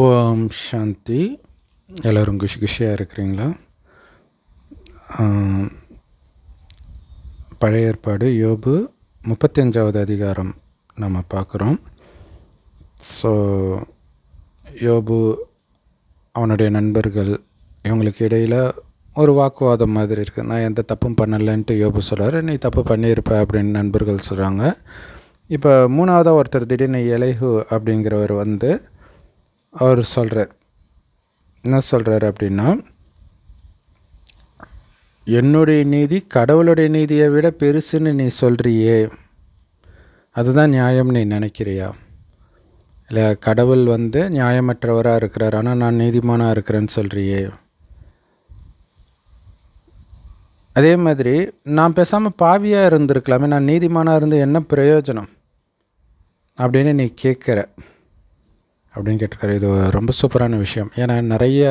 ஓம் சாந்தி. எல்லோரும் குஷி குஷியாக இருக்கிறீங்களா? பழைய ஏற்பாடு யோபு முப்பத்தஞ்சாவது அதிகாரம் நம்ம பார்க்குறோம். ஸோ யோபு அவனுடைய நண்பர்கள் இவங்களுக்கு இடையில் ஒரு வாக்குவாதம் மாதிரி இருக்குது நான் எந்த தப்பும் பண்ணலைன்ட்டு யோபு சொல்கிறாரு நீ தப்பு பண்ணியிருப்ப அப்படின்னு நண்பர்கள் சொல்கிறாங்க இப்போ மூணாவதாக ஒருத்தர் திடீர்னு இலைஹு அப்படிங்கிறவர் வந்து அவர் சொல்கிறார் என்ன சொல்கிறாரு அப்படின்னா என்னுடைய நீதி கடவுளுடைய நீதியை விட பெருசுன்னு நீ சொல்கிறியே அதுதான் நியாயம் நீ நினைக்கிறியா? இல்லை கடவுள் வந்து நியாயமற்றவராக இருக்கிறார் ஆனால் நான் நீதிமானாக இருக்கிறேன்னு சொல்கிறியே அதே மாதிரி நான் பேசாமல் பாவியாக இருந்திருக்கலாமே நான் நீதிமானாக இருந்து என்ன பிரயோஜனம்? அப்படின்னு நீ கேட்குற. அப்படின்னு கேட்டிருக்காரு. இது ரொம்ப சூப்பரான விஷயம். ஏன்னா நிறைய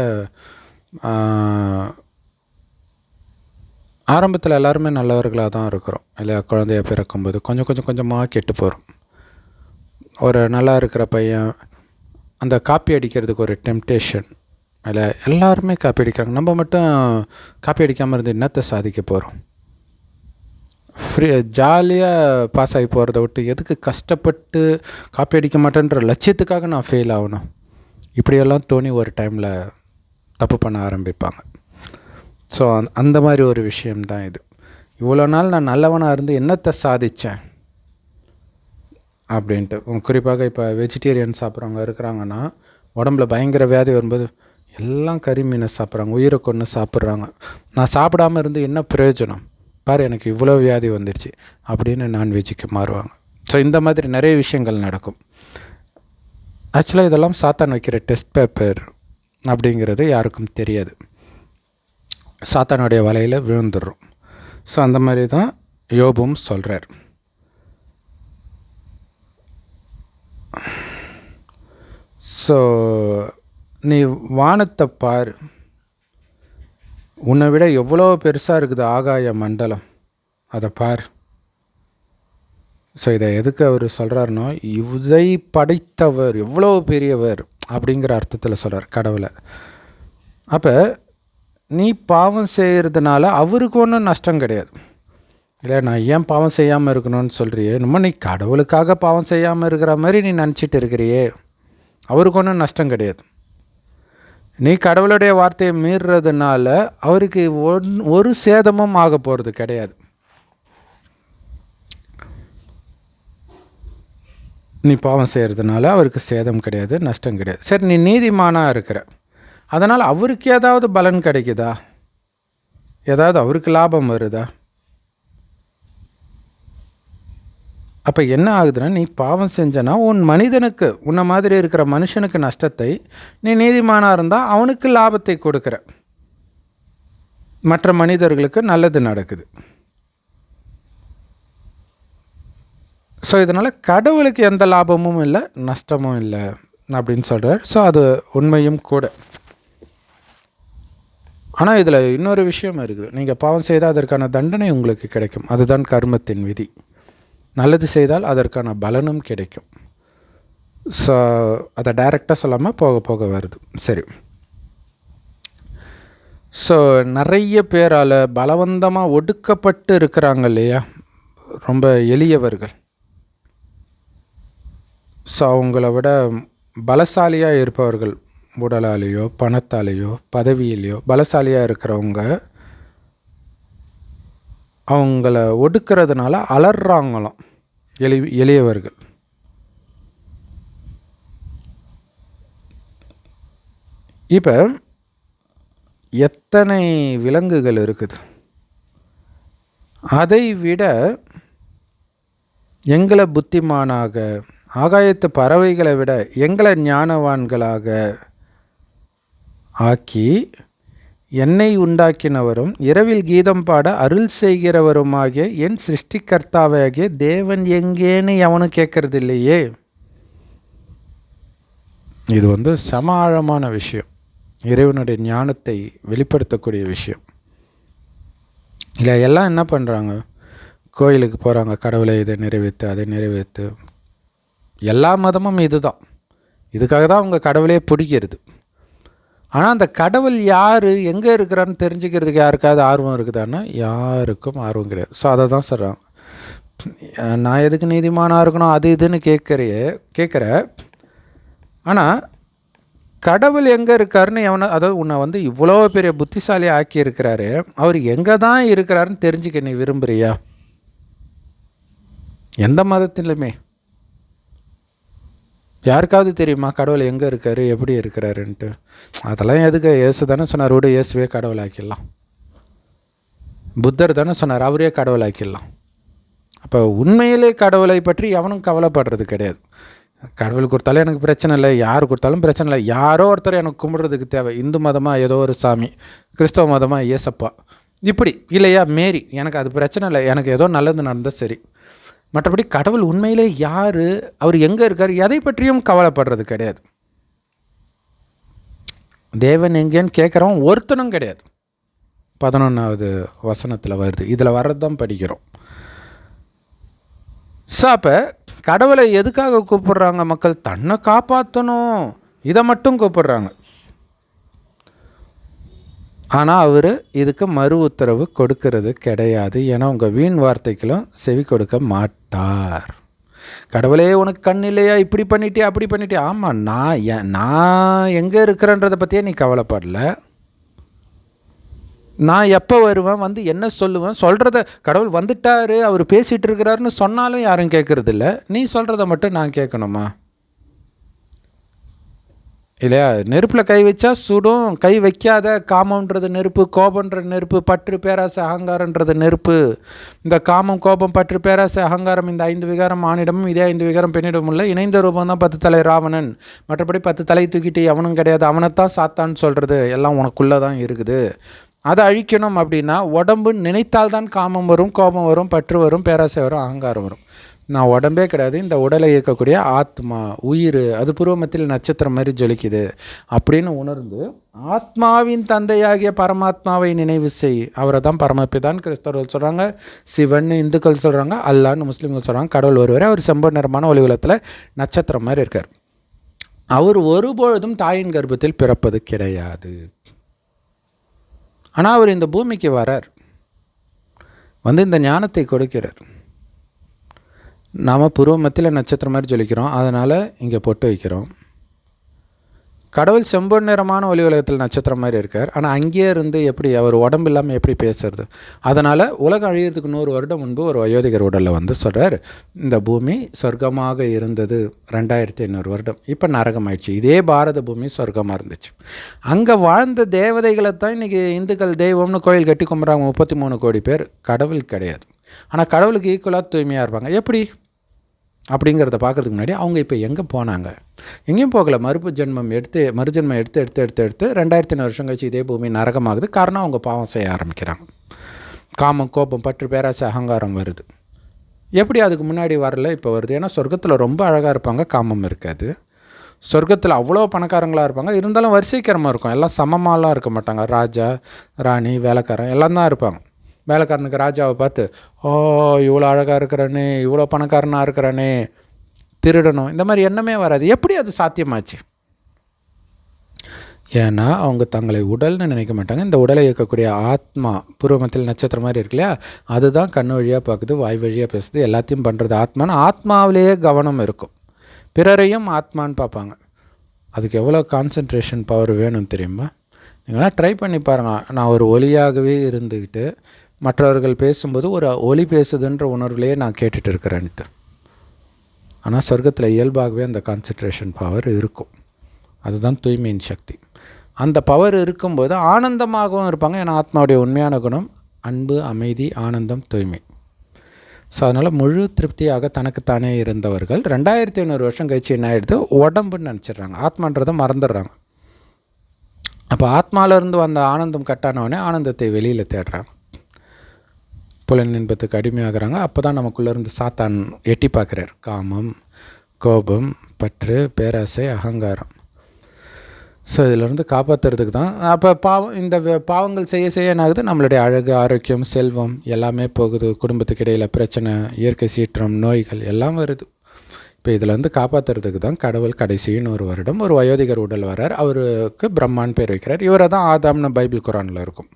ஆரம்பத்தில் எல்லாருமே நல்லவர்களாக தான் இருக்கிறோம். இல்லையா? குழந்தைய பிறக்கும்போது கொஞ்சம் கொஞ்சம் கொஞ்சமாக கெட்டு போகிறோம் ஒரு நல்லா இருக்கிற பையன் அந்த காப்பி அடிக்கிறதுக்கு ஒரு டெம்டேஷன் இல்லை எல்லாருமே காப்பி அடிக்கிறாங்க. நம்ம மட்டும் காப்பி அடிக்காமல் இருந்து என்னத்தை சாதிக்க போகிறோம் ஃப்ரீ ஜாலியாக பாஸ் ஆகி போகிறத விட்டு எதுக்கு கஷ்டப்பட்டு காப்பி அடிக்க மாட்டேன்ற லட்சியத்துக்காக நான் ஃபெயில் ஆகணும். இப்படியெல்லாம் தோணி ஒரு டைமில் தப்பு பண்ண ஆரம்பிப்பாங்க. ஸோ அந்த மாதிரி ஒரு விஷயம்தான் இது. இவ்வளோ நாள் நான் நல்லவனாக இருந்து என்னத்தை சாதித்தேன் அப்படின்ட்டு. குறிப்பாக இப்போ வெஜிடேரியன் சாப்பிட்றவங்க இருக்கிறாங்கன்னா உடம்புல பயங்கர வியாதி வரும்போது எல்லாம் கறி மீனை சாப்பிட்றாங்க உயிரை கொன்று சாப்பிட்றாங்க. நான் சாப்பிடாம இருந்து என்ன பிரயோஜனம்? பாரு எனக்கு இவ்வளோ வியாதி வந்துடுச்சு அப்படின்னு நான்வெஜ்ஜுக்கு மாறுவாங்க. ஸோ இந்த மாதிரி நிறைய விஷயங்கள் நடக்கும். ஆக்சுவலாக இதெல்லாம் சாத்தான் வைக்கிற டெஸ்ட் பேப்பர் அப்படிங்கிறது யாருக்கும் தெரியாது. சாத்தானுடைய வலையில் விழுந்துடுறோம் ஸோ அந்த மாதிரி தான் யோபும் சொல்கிறார் ஸோ நீ வானத்தை பார். உன்னை விட எவ்வளோ பெருசாக இருக்குது ஆகாய மண்டலம். அதை பார். ஸோ இதை எதுக்கு அவர் சொல்கிறாருன்னா இதை படைத்தவர் எவ்வளோ பெரியவர் அப்படிங்கிற அர்த்தத்தில் சொல்கிறார் கடவுளை. அப்போ நீ பாவம் செய்கிறதுனால அவருக்கு ஒன்றும் நஷ்டம் கிடையாது. இல்லை நான் ஏன் பாவம் செய்யாமல் இருக்கணும்னு சொல்கிறியே நம்ம நீ கடவுளுக்காக பாவம் செய்யாமல் இருக்கிற மாதிரி நீ நினச்சிட்டு இருக்கிறியே. அவருக்கு ஒன்றும் நஷ்டம் கிடையாது. நீ கடவுளுடைய வார்த்தையை மீறுறதுனால அவருக்கு ஒன் ஒரு சேதமும் ஆக போகிறது கிடையாது. நீ பாவம் செய்கிறதுனால அவருக்கு சேதம் கிடையாது நஷ்டம் கிடையாது. சரி நீ நீதிமானாக இருக்கிற. அதனால் அவருக்கு ஏதாவது பலன் கிடைக்குதா? ஏதாவது அவருக்கு லாபம் வருதா? அப்போ என்ன ஆகுதுன்னா நீ பாவம் செஞ்சனா உன் மனிதனுக்கு உன்னை மாதிரி இருக்கிற மனுஷனுக்கு நஷ்டத்தை நீ நீதிமானாக இருந்தால் அவனுக்கு லாபத்தை கொடுக்குற. மற்ற மனிதர்களுக்கு நல்லது நடக்குது. ஸோ இதனால் கடவுளுக்கு எந்த லாபமும் இல்லை நஷ்டமும் இல்லை அப்படின்னு சொல்கிறார் ஸோ அது உண்மையும் கூட. ஆனால் இதில் இன்னொரு விஷயம் இருக்குது. நீங்கள் பாவம் செய்தால் அதற்கான தண்டனை உங்களுக்கு கிடைக்கும். அதுதான் கர்மத்தின் விதி. நல்லது செய்தால் அதற்கான பலனும் கிடைக்கும். ஸோ அதை டைரெக்டாக சொல்லாமல் போக போக வருது. சரி. ஸோ நிறைய பேரால் பலவந்தமாக ஒடுக்கப்பட்டு இருக்கிறாங்க இல்லையா? ரொம்ப எளியவர்கள். ஸோ அவங்கள விட பலசாலியாக இருப்பவர்கள் உடலாலேயோ பணத்தாலேயோ பதவியிலையோ பலசாலியாக இருக்கிறவங்க அவங்கள ஒடுக்கிறதுனால அலறாங்களாம் எளி எளியவர்கள். இப்போ எத்தனை விலங்குகள் இருக்குது? அதை விட எங்களை புத்திமானாக ஆகாயத்து பறவைகளை விட எங்களை ஞானவான்களாக ஆக்கி என்னை உண்டாக்கினவரும் இரவில் கீதம் பாட அருள் செய்கிறவருமாகிய என் சிருஷ்டிகர்த்தாவாகிய தேவன் எங்கேன்னு எவனும் கேட்கறது இல்லையே இது வந்து சம ஆழமான விஷயம். இறைவனுடைய ஞானத்தை வெளிப்படுத்தக்கூடிய விஷயம். இல்லை எல்லாம் என்ன பண்ணுறாங்க கோயிலுக்கு போகிறாங்க கடவுளை இதை நிறைவேற்று அதை நிறைவேற்று எல்லா மதமும் இதுதான். இதுக்காக தான் அவங்க கடவுளே பிடிக்கிறது. ஆனால் அந்த கடவுள் யார் எங்கே இருக்கிறான்னு தெரிஞ்சுக்கிறதுக்கு யாருக்காவது ஆர்வம் இருக்குதான்னா யாருக்கும் ஆர்வம் கிடையாது. ஸோ அதை தான் சொல்கிறாங்க நான் எதுக்கு நீதிமானாக இருக்கணும் அது இதுன்னு கேட்குறையே கேட்குற. ஆனால் கடவுள் எங்கே இருக்காருன்னு எவனை அதாவது உன்னை வந்து இவ்வளோ பெரிய புத்திசாலி ஆக்கியிருக்கிறாரு அவர் எங்கே தான் இருக்கிறாருன்னு தெரிஞ்சுக்க நீ விரும்புகிறியா எந்த மதத்திலுமே. யாருக்காவது தெரியுமா? கடவுள் எங்கே இருக்கார்? எப்படி இருக்கிறாருன்ட்டு. அதெல்லாம் எதுக்கு? இயேசு தானே சொன்னார் விட இயேசுவே கடவுளாக்கிடலாம். புத்தர் தானே சொன்னார் அவரே கடவுளாக்கிடலாம். அப்போ உண்மையிலே கடவுளை பற்றி எவனும் கவலைப்படுறது கிடையாது. கடவுள் கொடுத்தாலும் எனக்கு பிரச்சனை இல்லை யார் கொடுத்தாலும் பிரச்சனை இல்லை. யாரோ ஒருத்தர் எனக்கு கும்பிட்றதுக்கு தேவை. இந்து மதமாக ஏதோ ஒரு சாமி. கிறிஸ்தவ மதமாக ஏசப்பா இப்படி இல்லையா? மேரி எனக்கு அது பிரச்சனை இல்லை. எனக்கு ஏதோ நல்லது நடந்தால் சரி. மற்றபடி கடவுள் உண்மையிலே யார் அவர் எங்கே இருக்கார் எதை பற்றியும் கவலைப்படுறது கிடையாது. தேவன் எங்கேன்னு கேட்குறவன் ஒருத்தனும் கிடையாது. பதினொன்றாவது வசனத்தில் வருது. இதில் வர்றது தான் படிக்கிறோம். ஸோ அப்போ கடவுளை எதுக்காக கூப்பிடுறாங்க மக்கள்? தன்னை காப்பாற்றணும் இதை மட்டும் கூப்பிடுறாங்க. ஆனால் அவர் இதுக்கு மறு உத்தரவு கொடுக்கறது கிடையாது ஏன்னா உங்கள் வீண் வார்த்தைகளும் செவி கொடுக்க மாட்டார். கடவுளே உனக்கு கண் இல்லையா? இப்படி பண்ணிட்டே அப்படி பண்ணிட்டே ஆமாம் நான் என் நான் எங்கே இருக்கிறேன்றதை பற்றியே நீ கவலைப்படல. நான் எப்போ வருவேன்? வந்து என்ன சொல்லுவேன்? சொல்கிறத கடவுள் வந்துட்டாரு அவர் பேசிகிட்டு இருக்கிறாருன்னு சொன்னாலும் யாரும் கேட்குறதில்ல நீ சொல்கிறத மட்டும் நான் கேட்கணுமா? இல்லையா? நெருப்பில் கை வச்சா சுடும் கை வைக்காத காமன்றது நெருப்பு கோபன்ற நெருப்பு பற்று பேராசை அகங்காரன்றது நெருப்பு. இந்த காமம் கோபம் பற்று பேராசை அகங்காரம் இந்த ஐந்து விகாரம் ஆணிடமும் இதே ஐந்து விகாரம் பெண்ணிடமும் இல்லை இணைந்த ரூபம் தான் பத்து தலை ராவணன். மற்றபடி பத்து தலை தூக்கிட்டு அவனும் கிடையாது. அவனைத்தான் சாத்தான்னு சொல்கிறது எல்லாம் உனக்குள்ளே தான் இருக்குது. அதை அழிக்கணும் அப்படின்னா உடம்பு நினைத்தால்தான் காமம் வரும் கோபம் வரும் பற்று வரும் பேராசை வரும் அகங்காரம் வரும். நான் உடம்பே கிடையாது இந்த உடலை இயக்கக்கூடிய ஆத்மா உயிர் அது பூர்வமத்தில் நட்சத்திரம் மாதிரி ஜொலிக்குது அப்படின்னு உணர்ந்து ஆத்மாவின் தந்தையாகிய பரமாத்மாவை நினைவு செய். அவரை தான் பரமப்பிதான் கிறிஸ்தவர்கள் சொல்கிறாங்க சிவன் இந்துக்கள் சொல்கிறாங்க அல்லான்னு முஸ்லீம்கள் சொல்கிறாங்க கடவுள் ஒருவரே அவர் செம்பு நிறமான ஒளி உலகத்தில் நட்சத்திரம் மாதிரி இருக்கார். அவர் ஒருபொழுதும் தாயின் கர்ப்பத்தில் பிறப்பது கிடையாது. ஆனால் அவர் இந்த பூமிக்கு வரார். வந்து இந்த ஞானத்தை கொடுக்கிறார். நாம் புருவ மத்தியில் நட்சத்திரம் மாதிரி ஜொலிக்கிறோம். அதனால் இங்கே பொட்டு வைக்கிறோம். கடவுள் செம்பொன் நிறமான ஒளி உலகத்தில் நட்சத்திரம் மாதிரி இருக்கார். ஆனால் அங்கேயே இருந்து எப்படி அவர் உடம்பு இல்லாமல் எப்படி பேசுறது? அதனால் உலகம் அழியிறதுக்கு நூறு வருடம் முன்பு ஒரு வயோதிகர் உடலில் வந்து சொல்கிறார் இந்த பூமி சொர்க்கமாக இருந்தது ரெண்டாயிரத்தி ஐநூறு வருடம். இப்போ நரகம் ஆயிடுச்சு இதே பாரத பூமி சொர்க்கமாக இருந்துச்சு. அங்கே வாழ்ந்த தேவதைகளை தான் இன்றைக்கி இந்துக்கள் தெய்வம்னு கோயில் கட்டி கும்பிட்றாங்க முப்பத்தி மூணு கோடி பேர். கடவுள் கிடையாது. ஆனால் கடவுளுக்கு ஈக்குவலாக தூய்மையாக இருப்பாங்க. எப்படி? அப்படிங்கிறத பார்க்குறதுக்கு முன்னாடி அவங்க இப்போ எங்கே போனாங்க? எங்கேயும் போகல. மறுப்பு ஜென்மம் எடுத்து மறுஜென்மம் எடுத்து எடுத்து எடுத்து எடுத்து ரெண்டாயிரத்தி ஐநூறு வருஷம் கழிச்சு இதே பூமி நரகமாகுது. காரணம் அவங்க பாவம் செய்ய ஆரம்பிக்கிறாங்க. காமம் கோபம் பற்று பேராசை அகங்காரம் வருது. எப்படி அதுக்கு முன்னாடி வரல இப்போ வருது? ஏன்னா சொர்க்கத்தில் ரொம்ப அழகாக இருப்பாங்க. காமம் இருக்காது. சொர்க்கத்தில் அவ்வளோ பணக்காரங்களாக இருப்பாங்க. இருந்தாலும் வரிசைக்கிரமாக இருக்கும். எல்லாம் சமமாலாம் இருக்க மாட்டாங்க. ராஜா ராணி வேலைக்காரன் எல்லாம் தான் இருப்பாங்க. வேலைக்காரனுக்கு ராஜாவை பார்த்து ஓ இவ்வளோ அழகாக இருக்கிறானே இவ்வளோ பணக்காரனாக இருக்கிறானே திருடணும். இந்த மாதிரி எண்ணமே வராது. எப்படி அது சாத்தியமாச்சு? ஏன்னா அவங்க தங்களை உடல்னு நினைக்க மாட்டாங்க. இந்த உடலை இயக்கக்கூடிய ஆத்மா பூர்வமத்தில் நட்சத்திரம் மாதிரி இருக்கு இல்லையா? அதுதான் கண் வழியாக பார்க்குது வாய் வழியாக பேசுது எல்லாத்தையும் பண்ணுறது ஆத்மான்னு ஆத்மாவிலேயே கவனம் இருக்கும். பிறரையும் ஆத்மான்னு பார்ப்பாங்க. அதுக்கு எவ்வளோ கான்சன்ட்ரேஷன் பவர் வேணும் தெரியுமா? நீங்களாம் ட்ரை பண்ணி பாருங்கள் நான் ஒரு ஒலியாகவே இருந்துக்கிட்டு மற்றவர்கள் பேசும்போது ஒரு ஒலி பேசுதுன்ற உணர்வுலையே நான் கேட்டுட்டு இருக்கிறேன்ட்டு. ஆனால் சொர்க்கத்தில் இயல்பாகவே அந்த கான்சன்ட்ரேஷன் பவர் இருக்கும். அதுதான் தூய்மையின் சக்தி. அந்த பவர் இருக்கும்போது ஆனந்தமாகவும் இருப்பாங்க. ஏன்னா ஆத்மாவுடைய உண்மையான குணம் அன்பு அமைதி ஆனந்தம் தூய்மை. ஸோ அதனால் முழு திருப்தியாக தனக்குத்தானே இருந்தவர்கள் ரெண்டாயிரத்தி ஐநூறு வருஷம் கழிச்சு என்ன ஆகிடுது உடம்புன்னு நினச்சிடுறாங்க. ஆத்மான்றதை மறந்துடுறாங்க. அப்போ ஆத்மாவிலேருந்து வந்த ஆனந்தம் கட்டானவொடனே ஆனந்தத்தை வெளியில் தேடுறாங்க. புலன் இன்பத்துக்கு அடிமையாகிறாங்க. அப்போ தான் நமக்குள்ளேருந்து சாத்தான் எட்டி பார்க்குறார். காமம் கோபம் பற்று பேராசை அகங்காரம். ஸோ இதிலேருந்து காப்பாற்றுறதுக்கு தான். அப்போ பாவம் இந்த பாவங்கள் செய்ய செய்ய என்ன ஆகுது? நம்மளுடைய அழகு ஆரோக்கியம் செல்வம் எல்லாமே போகுது. குடும்பத்துக்கு இடையில் பிரச்சனை இயற்கை சீற்றம் நோய்கள் எல்லாம் வருது. இப்போ இதில் வந்து காப்பாற்றுறதுக்கு தான் கடவுள் கடைசின்னு ஒரு வருடம் ஒரு வயோதிகர் உடல் வரார் அவருக்கு பிரம்மான் பேர் வைக்கிறார். இவரை தான் ஆதாம்னு பைபிள் குரானில் இருக்கும்.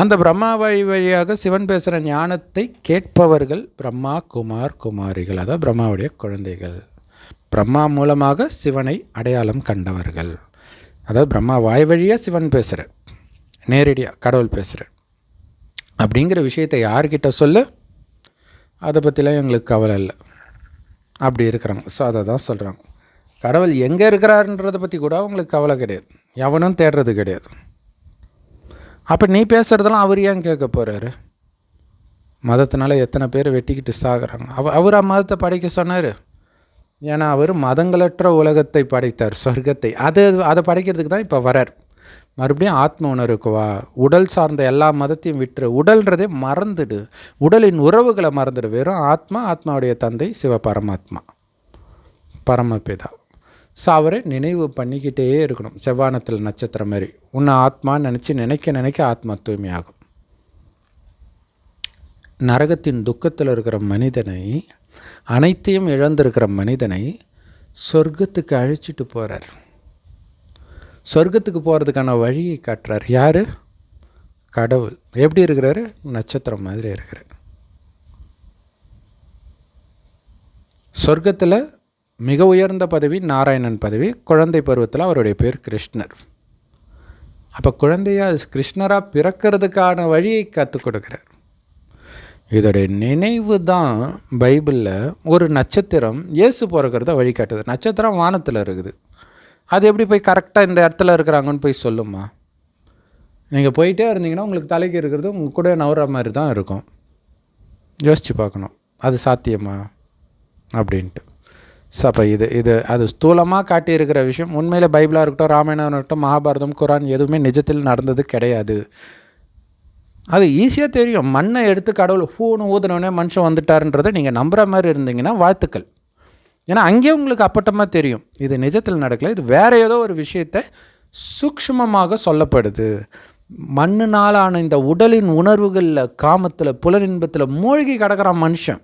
அந்த பிரம்மா வழி வழியாக சிவன் பேசுகிற ஞானத்தை கேட்பவர்கள் பிரம்மா குமார் குமாரிகள். அதாவது பிரம்மாவுடைய குழந்தைகள். பிரம்மா மூலமாக சிவனை அடையாளம் கண்டவர்கள். அதாவது பிரம்மா வாய் வழியாக சிவன் பேசுகிற நேரடியாக கடவுள் பேசுகிற அப்படிங்கிற விஷயத்தை யார்கிட்ட சொல்லு? அதை பற்றிலாம் எங்களுக்கு கவலை இல்லை. அப்படி இருக்கிறாங்க ஸோ அதை தான் சொல்கிறாங்க கடவுள் எங்கே இருக்கிறாருன்றதை பற்றி கூட அவங்களுக்கு கவலை கிடையாது. எவனும் தேடுறது கிடையாது. அப்போ நீ பேசுகிறதெல்லாம் அவர் ஏன் கேட்க போகிறாரு மதத்தினால எத்தனை பேர் வெட்டிக்கிட்டு சாகுறாங்க. அவ அவர் மதத்தை படைக்க சொன்னார். ஏன்னா அவர் மதங்களற்ற உலகத்தை படைத்தார் சொர்க்கத்தை. அது அதை படைக்கிறதுக்கு தான் இப்போ வரார். மறுபடியும் ஆத்ம உணர்வுக்குவா? உடல் சார்ந்த எல்லா மதத்தையும் விட்டுரு. உடல்ன்றதே மறந்துடு. உடலின் உறவுகளை மறந்துடு. வெறும் ஆத்மா ஆத்மாவுடைய தந்தை சிவ பரமாத்மா பரமபிதா. ஸோ அவரை நினைவு பண்ணிக்கிட்டே இருக்கணும். செவ்வானத்தில் நட்சத்திரம் மாதிரி. உன்னை ஆத்மா நினச்சி நினைக்க நினைக்க ஆத்மா தூய்மையாகும். நரகத்தின் துக்கத்தில் இருக்கிற மனிதனை அனைத்தையும் இழந்திருக்கிற மனிதனை சொர்க்கத்துக்கு அழைச்சிட்டு போகிறார் சொர்க்கத்துக்கு போகிறதுக்கான வழியை காட்டுறார். யார்? கடவுள். எப்படி இருக்கிறாரு? நட்சத்திரம் மாதிரி இருக்கிறார். சொர்க்கத்தில் மிக உயர்ந்த பதவி நாராயணன் பதவி குழந்தை பருவத்தில் அவருடைய பேர் கிருஷ்ணர். அப்போ குழந்தையா கிருஷ்ணராக பிறக்கிறதுக்கான வழியை கற்றுக் கொடுக்குறார். இதோடைய நினைவு தான் பைபிளில் ஒரு நட்சத்திரம் இயேசு பிறக்கிறத வழிகாட்டுது. நட்சத்திரம் வானத்தில் இருக்குது. அது எப்படி போய் கரெக்டாக இந்த இடத்துல இருக்கிறாங்கன்னு போய் சொல்லுமா? நீங்கள் போயிட்டே இருந்தீங்கன்னா உங்களுக்கு தலைக்கு இருக்கிறது உங்கள் கூட நவுற மாதிரி தான் இருக்கும். யோசித்து பார்க்கணும். அது சாத்தியமா? அப்படின்ட்டு. ஸோ அப்போ இது இது அது ஸ்தூலமாக காட்டியிருக்கிற விஷயம். உண்மையில் பைபிளாக இருக்கட்டும் ராமாயணம் இருக்கட்டும் மகாபாரதம் குரான் எதுவுமே நிஜத்தில் நடந்தது கிடையாது. அது ஈஸியாக தெரியும். மண்ணை எடுத்து கடவுள் ஃபோனு ஊதுனோடனே மனுஷன் வந்துட்டாருன்றதை நீங்கள் நம்புகிற மாதிரி இருந்தீங்கன்னா வாழ்த்துக்கள். ஏன்னா அங்கேயே உங்களுக்கு அப்பட்டமாக தெரியும். இது நிஜத்தில் நடக்கலை. இது வேறு ஏதோ ஒரு விஷயத்தை சூக்ஷ்மமாக சொல்லப்படுது. மண்ணுனாலான இந்த உடலின் உணர்வுகளில் காமத்தில் புலனின்பத்தில் மூழ்கி கிடக்கிற மனுஷன்.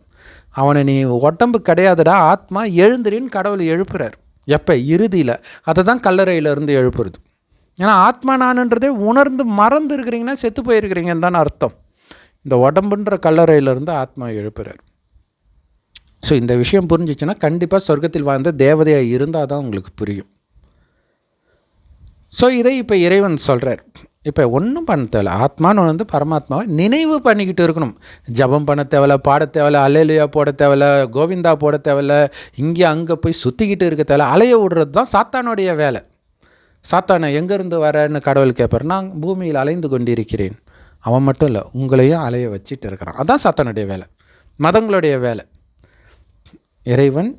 அவனை நீ உடம்பு கிடையாதுடா ஆத்மா எழுந்திரின்னு கடவுள் எழுப்புறார். எப்போ? இறுதியில். அதை தான் கல்லறையிலேருந்து எழுப்புறது. ஏன்னா ஆத்மா நானுன்றதே உணர்ந்து மறந்து இருக்கிறீங்கன்னா செத்து போயிருக்கிறீங்கன்னு தானே அர்த்தம். இந்த உடம்புன்ற கல்லறையிலேருந்து ஆத்மா எழுப்புறார். ஸோ இந்த விஷயம் புரிஞ்சிச்சுன்னா கண்டிப்பாக சொர்க்கத்தில் வாழ்ந்த தேவதையாக இருந்தால் தான் உங்களுக்கு புரியும். ஸோ இதை இப்போ இறைவன் சொல்கிறார் இப்போ ஒன்றும் பண்ண தேவையில்ல. ஆத்மான்னு வந்து பரமாத்மாவை நினைவு பண்ணிக்கிட்டு இருக்கணும். ஜபம் பண்ண தேவையில்ல பாட தேவையில்ல அலையிலையா போட தேவையில்ல கோவிந்தா போட தேவையில்ல இங்கே அங்கே போய் சுற்றிக்கிட்டு இருக்க தேவையில்ல அலைய விடுறது தான் சாத்தானுடைய வேலை. சாத்தானை எங்கேருந்து வரேன்னு கடவுள் கேட்பார் நான் பூமியில் அலைந்து கொண்டிருக்கிறேன். அவன் மட்டும் இல்லை உங்களையும் அலைய வச்சுட்டு இருக்கிறான். அதான் சாத்தானுடைய வேலை. மதங்களுடைய வேலை. இறைவன்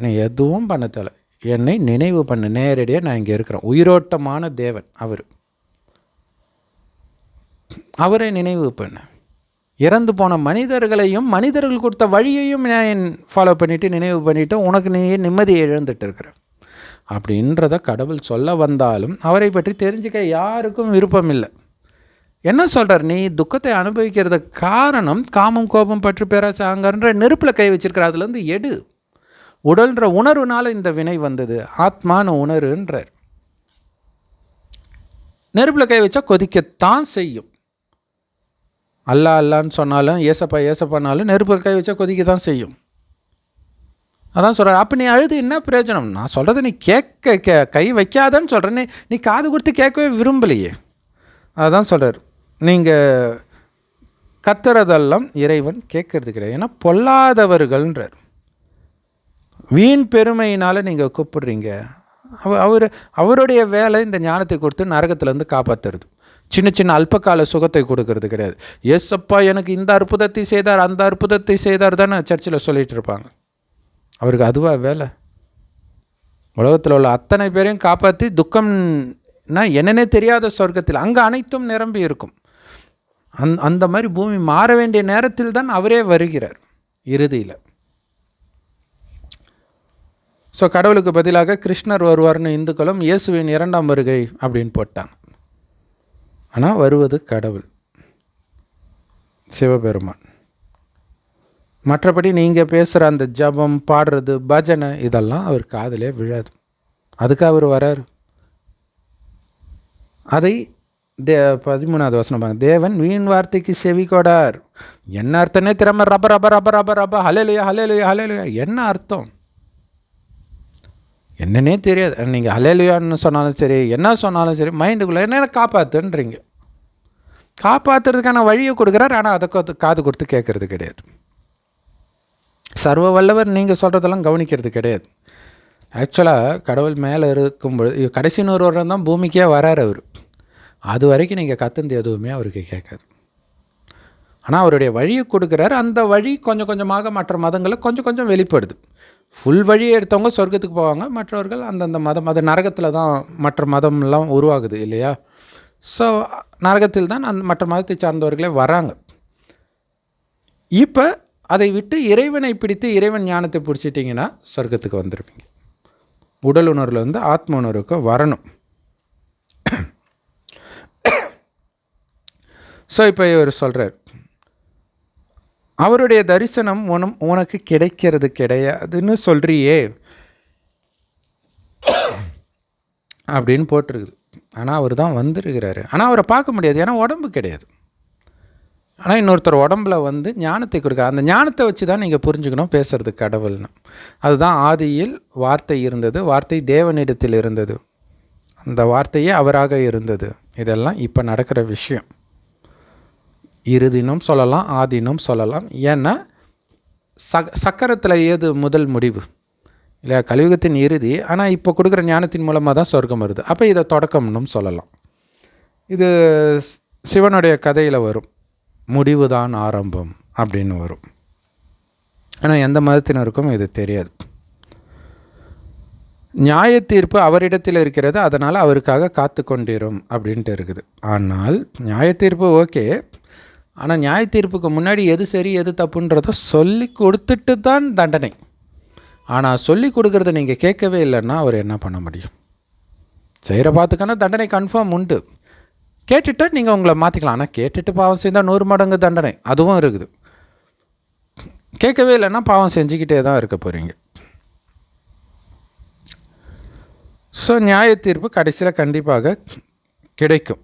நீ எதுவும் பண்ண தேவை என்னை நினைவு பண்ண. நேரடியாக நான் இங்கே இருக்கிறேன். உயிரோட்டமான தேவன் அவர். அவரை நினைவு பண்ண. இறந்து போன மனிதர்களையும் மனிதர்கள் கொடுத்த வழியையும் நான் ஃபாலோ பண்ணிவிட்டு நினைவு பண்ணிவிட்டு உனக்கு நீ நிம்மதியை இழந்துட்டு இருக்கிற அப்படின்றத கடவுள் சொல்ல வந்தாலும் அவரை பற்றி தெரிஞ்சுக்க யாருக்கும் விருப்பம் இல்லை என்ன சொல்கிறார் நீ துக்கத்தை அனுபவிக்கிறது காரணம் காமம் கோபம் பற்றி பேராசை அங்கன்ற நெருப்பில் கை வச்சிருக்கிற அதுலேருந்து எடு. உடல்ன்ற உணர்வுனால இந்த வினை வந்தது. ஆத்மான உணர்வுன்றார். நெருப்பில் கை வச்சா கொதிக்கத்தான் செய்யும். அல்லா அல்லான்னு சொன்னாலும் ஏசப்பா ஏசப்பானாலும் நெருப்பை கை வச்சா கொதிக்க தான் செய்யும். அதான் சொல்கிறேன் அப்போ நீ அழுது என்ன பிரயோஜனம்? நான் சொல்கிறத நீ கேட்க கே கை வைக்காதன்னு சொல்கிறேன் நீ நீ காது கொடுத்து கேட்கவே விரும்பலையே. அதான் சொல்கிறார் நீங்கள் கத்துறதெல்லாம் இறைவன் கேட்கறது கிடையாது. ஏன்னா பொல்லாதவர்கள்ன்றார். வீண் பெருமையினால் நீங்கள் கூப்பிடுறீங்க. அவ அவர் அவருடைய வேலை இந்த ஞானத்தை கொடுத்து நரகத்திலேருந்து காப்பாற்றுறது சின்ன சின்ன அல்பகால சுகத்தை கொடுக்கறது கிடையாது. எஸ் அப்பா எனக்கு இந்த அற்புதத்தை செய்தார் அந்த அற்புதத்தை செய்தார் தானே சர்ச்சில் சொல்லிகிட்டு இருப்பாங்க. அவருக்கு அதுவாக வேலை? உலகத்தில் உள்ள அத்தனை பேரையும் காப்பாற்றி துக்கம்னா என்னன்னே தெரியாத சொர்க்கத்தில் அங்கே அனைத்தும் நிரம்பி இருக்கும். அந் அந்த மாதிரி பூமி மாற வேண்டிய நேரத்தில் தான் அவரே வருகிறார் இறுதியில். ஸோ கடவுளுக்கு பதிலாக கிருஷ்ணர் வருவார்னு இந்துக்களும் இயேசுவின் இரண்டாம் வருகை அப்படின்னு போட்டாங்க. ஆனால் வருவது கடவுள் சிவபெருமான். மற்றபடி நீங்கள் பேசுகிற அந்த ஜபம் பாடுறது பஜனை இதெல்லாம் அவர் காதலே விழாது. அதுக்கு அவர் வராரு. அதை தே பதிமூணாவது வசனம் பாருங்க. தேவன் வீண் வார்த்தைக்கு செவி கொடார். என்ன அர்த்தனே திறமை ரப ரப ரப ரப ரப ஹலேலுயா ஹலேலுயா ஹலேலுயா என்ன அர்த்தம்? என்னன்னே தெரியாது. நீங்கள் ஹலேலுயான்னு சொன்னாலும் சரி என்ன சொன்னாலும் சரி மைண்டுக்குள்ளே என்ன காப்பாற்றுன்றீங்க காப்பாற்றுறதுக்கான வழியை கொடுக்குறாரு ஆனால் அதை காது காது கொடுத்து கேட்குறது கிடையாது. சர்வ வல்லவர் நீங்கள் சொல்கிறதெல்லாம் கவனிக்கிறது கிடையாது. ஆக்சுவலாக கடவுள் மேலே இருக்கும்பொழுது கடைசி நூறு வருடம் தான் பூமிக்கே வராரு அவர். அது வரைக்கும் நீங்கள் கத்துந்து எதுவுமே அவருக்கு கேட்காது. ஆனால் அவருடைய வழியை கொடுக்குறாரு. அந்த வழி கொஞ்சம் கொஞ்சமாக மற்ற மதங்களை கொஞ்சம் கொஞ்சம் வெளிப்படுது. ஃபுல் வழியை எடுத்தவங்க சொர்க்கத்துக்கு போவாங்க. மற்றவர்கள் அந்தந்த மதம் அது நரகத்தில் தான் மற்ற மதம்லாம் உருவாகுது இல்லையா? ஸோ நரகத்தில் தான் அந்த மற்ற மதத்தை சார்ந்தவர்களே வராங்க. இப்போ அதை விட்டு இறைவனை பிடித்து இறைவன் ஞானத்தை பிடிச்சிட்டிங்கன்னா சொர்க்கத்துக்கு வந்துடுவீங்க உடல் உணர்வில் வந்து ஆத்ம உணர்வுக்கு வரணும். ஸோ இப்போ இவர் சொல்கிறார் அவருடைய தரிசனம் உனம் உனக்கு கிடைக்கிறது கிடையாதுன்னு சொல்கிறியே அப்படின்னு போட்டிருக்குது. ஆனால் அவர் தான் வந்திருக்கிறாரு. ஆனால் அவரை பார்க்க முடியாது. ஏன்னா உடம்பு கிடையாது. ஆனால் இன்னொருத்தர் உடம்புல வந்து ஞானத்தை கொடுக்க அந்த ஞானத்தை வச்சு தான் நீங்கள் புரிஞ்சுக்கணும் பேசுகிறது கடவுள்னு. அதுதான் ஆதியில் வார்த்தை இருந்தது வார்த்தை தேவனிடத்தில் இருந்தது. அந்த வார்த்தையே அவராக இருந்தது. இதெல்லாம் இப்போ நடக்கிற விஷயம். இறுதினும் சொல்லலாம் ஆதினும் சொல்லலாம் ஏன்னா ச சக்கரத்தில் ஏது முதல் முடிவு? இல்லை கலியுகத்தின் இறுதி. ஆனால் இப்போ கொடுக்குற ஞானத்தின் மூலமாக தான் சொர்க்கம் வருது. அப்போ இதை தொடக்கம்னும் சொல்லலாம். இது சிவனுடைய கதையில் வரும். முடிவு தான் ஆரம்பம் அப்படின்னு வரும். ஆனால் எந்த மதத்தினருக்கும் இது தெரியாது. நியாய தீர்ப்பு அவரிடத்தில் இருக்கிறது. அதனால் அவருக்காக காத்து கொண்டிரும் அப்படின்ட்டு இருக்குது. ஆனால் நியாய தீர்ப்பு ஓகே. ஆனால் நியாய தீர்ப்புக்கு முன்னாடி எது சரி எது தப்புன்றத சொல்லி கொடுத்துட்டு தான் தண்டனை. ஆனால் சொல்லி கொடுக்குறத நீங்கள் கேட்கவே இல்லைன்னா அவர் என்ன பண்ண முடியும்? செய்கிற பார்த்துக்கான தண்டனை கன்ஃபார்ம் உண்டு. கேட்டுட்டா நீங்கள் உங்களை மாற்றிக்கலாம் ஆனால் கேட்டுட்டு பாவம் செய்தால் நூறு மடங்கு தண்டனை. அதுவும் இருக்குது. கேட்கவே இல்லைன்னா பாவம் செஞ்சுக்கிட்டே தான் இருக்க போகிறீங்க ஸோ நியாய தீர்ப்பு கடைசியில் கண்டிப்பாக கிடைக்கும்.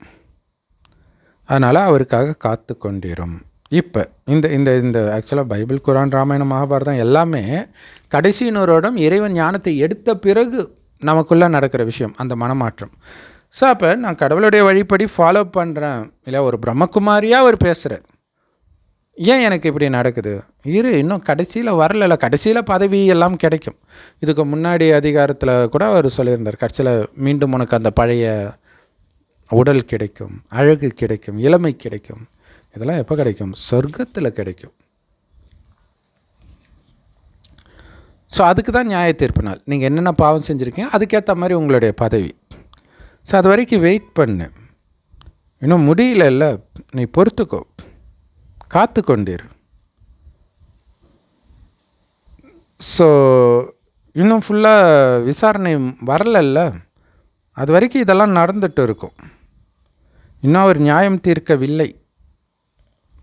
அதனால் அவருக்காக காத்து கொண்டிரும் இப்போ இந்த இந்த இந்த ஆக்சுவலாக பைபிள் குரான் ராமாயணம் மகாபாரதம் எல்லாமே கடைசி நூறோடம் இறைவன் ஞானத்தை எடுத்த பிறகு நமக்குள்ளே நடக்கிற விஷயம் அந்த மனமாற்றம். ஸோ அப்போ நான் கடவுளுடைய வழிப்படி ஃபாலோ பண்ணுறேன் இல்லை ஒரு பிரம்மகுமாரியாக அவர் பேசுகிறார் ஏன் எனக்கு இப்படி நடக்குது? இரு இன்னும் கடைசியில் வரல கடைசியில் பதவி எல்லாம் கிடைக்கும். இதுக்கு முன்னாடி அதிகாரத்தில் கூட அவர் சொல்லியிருந்தார். கடைசியில் மீண்டும் உனக்கு அந்த பழைய உடல் கிடைக்கும் அழகு கிடைக்கும் இளமை கிடைக்கும். இதெல்லாம் எப்போ கிடைக்கும்? சொர்க்கத்தில் கிடைக்கும். ஸோ அதுக்கு தான் நியாய தீர்ப்பு நாள். நீங்கள் என்னென்ன பாவம் செஞ்சுருக்கீங்க அதுக்கேற்ற மாதிரி உங்களுடைய பதவி. ஸோ அது வரைக்கும் வெயிட் பண்ணு. இன்னும் முடியலல்ல நீ பொறுத்துக்கோ. காத்து கொண்டிரு ஸோ இன்னும் ஃபுல்லாக விசாரணை வரலல்ல அது வரைக்கும் இதெல்லாம் நடந்துட்டு இருக்கும். இன்னும் அவர் நியாயம் தீர்க்கவில்லை.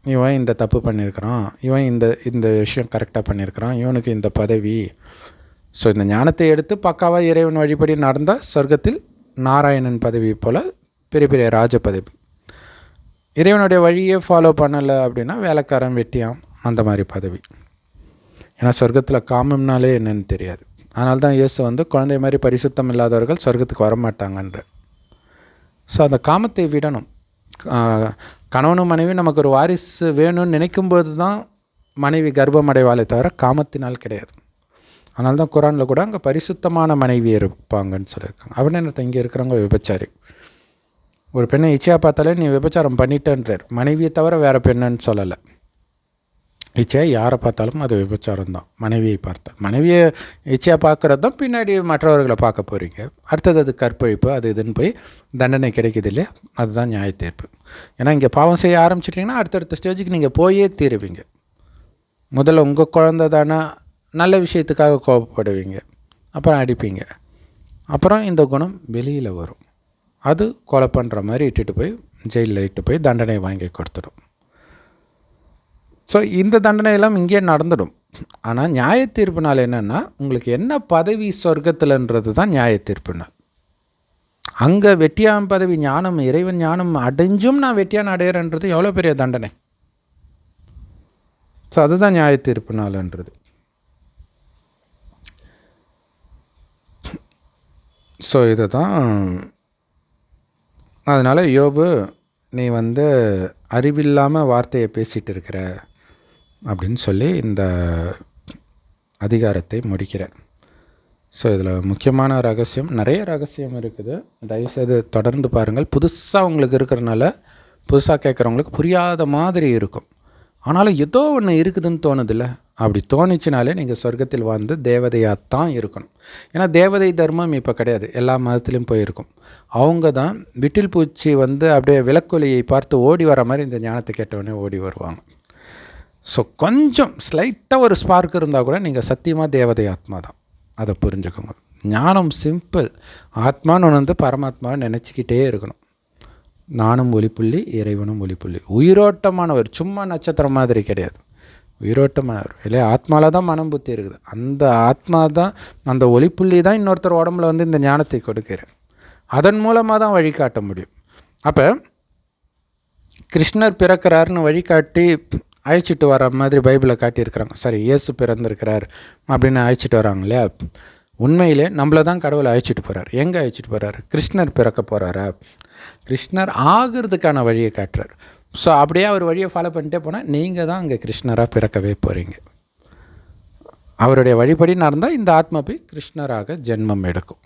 இவன் இந்த தப்பு பண்ணியிருக்கிறான் இவன் இந்த இந்த விஷயம் கரெக்டாக பண்ணியிருக்கிறான் இவனுக்கு இந்த பதவி. ஸோ இந்த ஞானத்தை எடுத்து பக்காவாக இறைவன் வழிபடி நடந்தால் சொர்க்கத்தில் நாராயணன் பதவி போல் பெரிய பெரிய ராஜ பதவி. இறைவனுடைய வழியே ஃபாலோ பண்ணலை அப்படின்னா வேலைக்காரன் வெட்டியான் அந்த மாதிரி பதவி. ஏன்னா சொர்க்கத்தில் காமம்னாலே என்னன்னு தெரியாது. அதனால தான் இயேசு வந்து குழந்தை மாதிரி பரிசுத்தம் இல்லாதவர்கள் சொர்க்கத்துக்கு வரமாட்டாங்கன்ற. ஸோ அந்த காமத்தை விடணும். கணவனும் மனைவி நமக்கு ஒரு வாரிசு வேணும்னு நினைக்கும்போது தான் மனைவி கர்ப்பம் அடைவாளே தவிர காமத்தினால் கிடையாது. அதனால தான் குரானில் கூட அங்கே பரிசுத்தமான மனைவி இருப்பாங்கன்னு சொல்லியிருக்காங்க. அவன் என்ன இங்கே இருக்கிறவங்க விபச்சாரி. ஒரு பெண்ணை இச்சையாக பார்த்தாலே நீ விபச்சாரம் பண்ணிட்டேன்றார். மனைவியை தவிர வேறு பெண்ணுன்னு சொல்லலை. இச்சையாக யாரை பார்த்தாலும் அது விபச்சாரம் தான் மனைவியை பார்த்தா. மனைவியை இச்சையாக பார்க்குறது தான் பின்னாடி மற்றவர்களை பார்க்க போகிறீங்க அடுத்தது அது கற்பழிப்பு அது இதுன்னு போய் தண்டனை கிடைக்குது இல்லையா? அதுதான் நியாய தீர்ப்பு. ஏன்னா இங்கே பாவம் செய்ய ஆரம்பிச்சிட்டிங்கன்னா அடுத்தடுத்த ஸ்டேஜுக்கு நீங்கள் போயே தீருவீங்க. முதல்ல உங்கள் குழந்த தானே நல்ல விஷயத்துக்காக கோபப்படுவீங்க. அப்புறம் அடிப்பீங்க. அப்புறம் இந்த குணம் வெளியில் வரும். அது கொலை பண்ணுற மாதிரி இட்டுட்டு போய் ஜெயிலில் இட்டு போய் தண்டனை வாங்கி கொடுத்துடும். ஸோ இந்த தண்டனையெல்லாம் இங்கேயே நடந்துடும். ஆனால் நியாய தீர்ப்பு நாள் என்னென்னா உங்களுக்கு என்ன பதவி சொர்க்கத்தில்ன்றது தான் நியாய தீர்ப்பு நாள் அங்கே வெட்டியான் பதவி ஞானம் இறைவன் ஞானம் அடைஞ்சும் நான் வெட்டியான் அடையிறன்றது எவ்வளோ பெரிய தண்டனை? ஸோ அதுதான் நியாய தீர்ப்பு நாள்ன்றது ஸோ இதை தான் அதனால் யோபு நீ வந்து அறிவில்லாமல் வார்த்தையை பேசிகிட்டு இருக்கிற. அப்படின்னு சொல்லி இந்த அதிகாரத்தை முடிக்கிறேன் ஸோ இதில் முக்கியமான ரகசியம் நிறைய ரகசியம் இருக்குது. தயவுசெய்து தொடர்ந்து பாருங்கள். புதுசாக உங்களுக்கு இருக்கிறனால புதுசாக கேட்குறவங்களுக்கு புரியாத மாதிரி இருக்கும். ஆனாலும் ஏதோ ஒன்று இருக்குதுன்னு தோணுதில்ல. அப்படி தோணுச்சுனாலே நீங்கள் சொர்க்கத்தில் வாழ்ந்து தேவதையாக தான் இருக்கணும். ஏன்னா தேவதை தர்மம் இப்போ கிடையாது. எல்லா மதத்துலேயும் போயிருக்கும். அவங்க தான் விட்டில் பூச்சி வந்து அப்படியே விளக்கொலியை பார்த்து ஓடி வர மாதிரி இந்த ஞானத்தை கேட்டவுடனே ஓடி வருவாங்க. ஸோ கொஞ்சம் ஸ்லைட்டாக ஒரு ஸ்பார்க் இருந்தால் கூட நீங்கள் சத்தியமாக தேவதை ஆத்மா தான். அதை புரிஞ்சுக்கோங்க. ஞானம் சிம்பிள் ஆத்மான்னு ஒன்று வந்து பரமாத்மாவை நினச்சிக்கிட்டே இருக்கணும். நானும் ஒளிப்புள்ளி இறைவனும் ஒளிப்புள்ளி. உயிரோட்டமானவர் சும்மா நட்சத்திரம் மாதிரி கிடையாது. உயிரோட்டமானவர் இல்லையா ஆத்மாவில் தான் மனம் புத்தி இருக்குது. அந்த ஆத்மா தான் அந்த ஒளிப்புள்ளி தான் இன்னொருத்தர் உடம்புல வந்து இந்த ஞானத்தை கொடுக்கிறார் அதன் மூலமாக தான் வழிகாட்ட முடியும். அப்போ கிருஷ்ணர் பிறக்கிறாருன்னு வழிகாட்டி அழைச்சிட்டு வர மாதிரி பைபிளை காட்டியிருக்கிறாங்க. சரி இயேசு பிறந்திருக்கிறார் அப்படின்னு அழைச்சிட்டு வராங்க இல்லையா உண்மையிலே நம்மளை தான் கடவுளை அழைச்சிட்டு போகிறார் எங்கே அழைச்சிட்டு போகிறார் கிருஷ்ணர் பிறக்க போகிறாரா கிருஷ்ணர் ஆகிறதுக்கான வழியை காட்டுறார். ஸோ அப்படியே அவர் வழியை ஃபாலோ பண்ணிட்டே போனால் நீங்கள் தான் அங்கே கிருஷ்ணராக பிறக்கவே போகிறீங்க அவருடைய வழிபடி நடந்தால் இந்த ஆத்மா போய் கிருஷ்ணராக ஜென்மம் எடுக்கும்.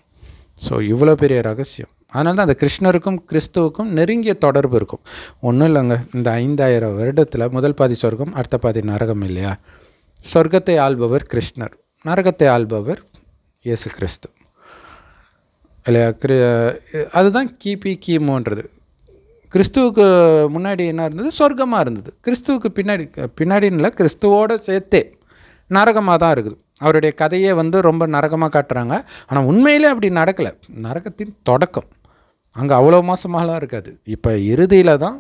ஸோ இவ்வளோ பெரிய ரகசியம். அதனால தான் அந்த கிருஷ்ணருக்கும் கிறிஸ்துவுக்கும் நெருங்கிய தொடர்பு இருக்கும். ஒன்றும் இல்லைங்க இந்த ஐந்தாயிரம் வருடத்தில் முதல் பாதி சொர்க்கம் அடுத்த பாதி நரகம் இல்லையா? சொர்க்கத்தை ஆள்பவர் கிருஷ்ணர் நரகத்தை ஆள்பவர் இயேசு கிறிஸ்து. இல்லையா? கிரி அதுதான் கிபி கிமுன்றது. கிறிஸ்துவுக்கு முன்னாடி என்ன இருந்தது? சொர்க்கமாக இருந்தது. கிறிஸ்துவுக்கு பின்னாடி பின்னாடின்னு இல்லை கிறிஸ்துவோடு சேர்த்தே நரகமாக தான் இருக்குது. அவருடைய கதையே வந்து ரொம்ப நரகமாக காட்டுறாங்க. ஆனால் உண்மையிலே அப்படி நடக்கலை. நரகத்தின் தொடக்கம். அங்கே அவ்வளோ மோசமாகலாம் இருக்காது. இப்போ இறுதியில் தான்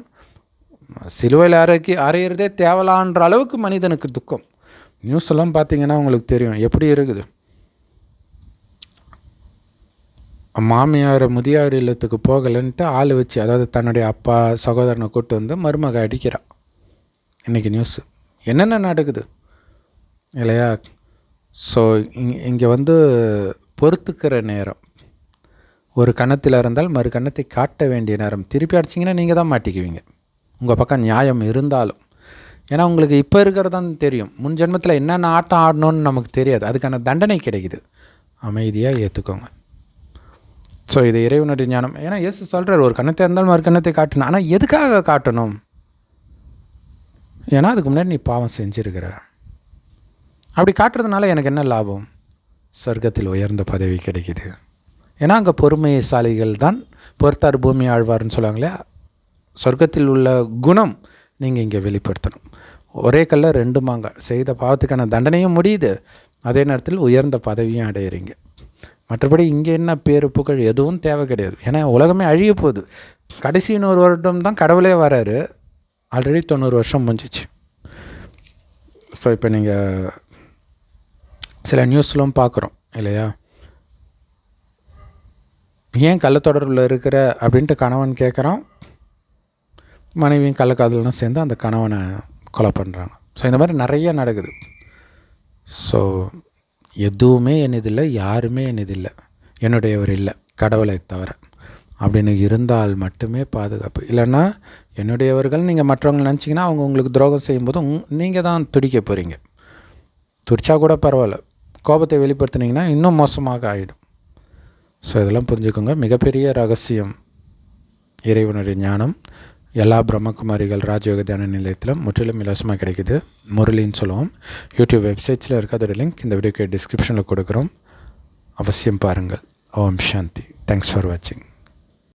சிலுவையில் அரைக்கி அறையிறதே தேவலான்ற அளவுக்கு மனிதனுக்கு துக்கம். நியூஸ் எல்லாம் பார்த்தீங்கன்னா உங்களுக்கு தெரியும். எப்படி இருக்குது? மாமியார் முதியார் இல்லத்துக்கு போகலைன்ட்டு ஆள் வச்சு அதாவது தன்னுடைய அப்பா சகோதரனை கூட்டு வந்து மருமக அடிக்கிறான் இன்றைக்கி நியூஸு என்னென்ன நடக்குது? இல்லையா? ஸோ இங்கே இங்கே வந்து பொறுத்துக்கிற நேரம். ஒரு கன்னத்தில் இருந்தால் மறு கன்னத்தை காட்ட வேண்டிய நேரம். திருப்பி அடிச்சிங்கன்னா நீங்கள் தான் மாட்டிக்குவீங்க. உங்கள் பக்கம் நியாயம் இருந்தாலும். ஏன்னா உங்களுக்கு இப்போ இருக்கிறதான் தெரியும். முன் ஜென்மத்தில் என்னென்ன ஆட்டம் ஆடணும்னு நமக்கு தெரியாது. அதுக்கான தண்டனை கிடைக்குது. அமைதியாக ஏற்றுக்கோங்க ஸோ இது இறைவனுடைய ஞானம். ஏன்னா இயேசு சொல்கிறார் ஒரு கண்ணத்தை இருந்தாலும் மறு கண்ணத்தை காட்டணும். ஆனால் எதுக்காக காட்டணும்? ஏன்னா அதுக்கு முன்னாடி நீ பாவம் செஞ்சுருக்கிற. அப்படி காட்டுறதுனால எனக்கு என்ன லாபம்? சொர்க்கத்தில் உயர்ந்த பதவி கிடைக்கிது. ஏன்னா அங்கே பொறுமைசாலிகள் தான் பொறுத்தார் பூமி ஆழ்வார்னு சொல்லுவாங்களே சொர்க்கத்தில் உள்ள குணம் நீங்கள் இங்கே வெளிப்படுத்தணும். ஒரே கல்ல ரெண்டு மாங்க செய்த பாவத்துக்கான தண்டனையும் முடியுது. அதே நேரத்தில் உயர்ந்த பதவியும் அடையிறீங்க. மற்றபடி இங்கே என்ன பேரு புகழ் எதுவும் தேவை கிடையாது. ஏன்னா உலகமே அழிய போகுது. கடைசி நூறு வருடம் தான் கடவுளே வராரு. ஆல்ரெடி தொண்ணூறு வருஷம் முடிஞ்சிச்சு. ஸோ இப்போ நீங்கள் சில நியூஸ்லாம் பார்க்குறோம் இல்லையா? ஏன் கள்ளத்தொடர்பில் இருக்கிற அப்படின்ட்டு கணவன் கேட்குறான் மனைவியும் கள்ளக்காதலாம் சேர்ந்து அந்த கணவனை கொலை பண்ணுறாங்க ஸோ இந்த மாதிரி நிறைய நடக்குது. ஸோ எதுவுமே என்னதில்லை யாருமே என்னதில்லை என்னுடையவர் இல்லை கடவுளை தவிர. அப்படின்னு இருந்தால் மட்டுமே பாதுகாப்பு. இல்லைன்னா என்னுடையவர்கள் நீங்கள் மற்றவங்க நினச்சிங்கன்னா அவங்க உங்களுக்கு துரோகம் செய்யும்போது நீங்கள் தான் துடிக்க போகிறீங்க துடிச்சா கூட பரவாயில்ல. கோபத்தை வெளிப்படுத்தினீங்கன்னா இன்னும் மோசமாக ஆகிடும் ஸோ இதெல்லாம் புரிஞ்சுக்கோங்க. மிகப்பெரிய ரகசியம் இறைவனுடைய ஞானம். எல்லா பிரம்மகுமாரிகள் ராஜயோக தியான நிலையத்தில் முற்றிலும் இலவசமாக கிடைக்குது. முரளின்னு சொல்லுவோம். யூடியூப் வெப்சைட்ஸில் இருக்க அதோட லிங்க் இந்த வீடியோக்கு டிஸ்கிரிப்ஷனில் கொடுக்குறோம். அவசியம் பாருங்கள். ஓம் சாந்தி. தேங்க்ஸ் ஃபார் வாட்சிங்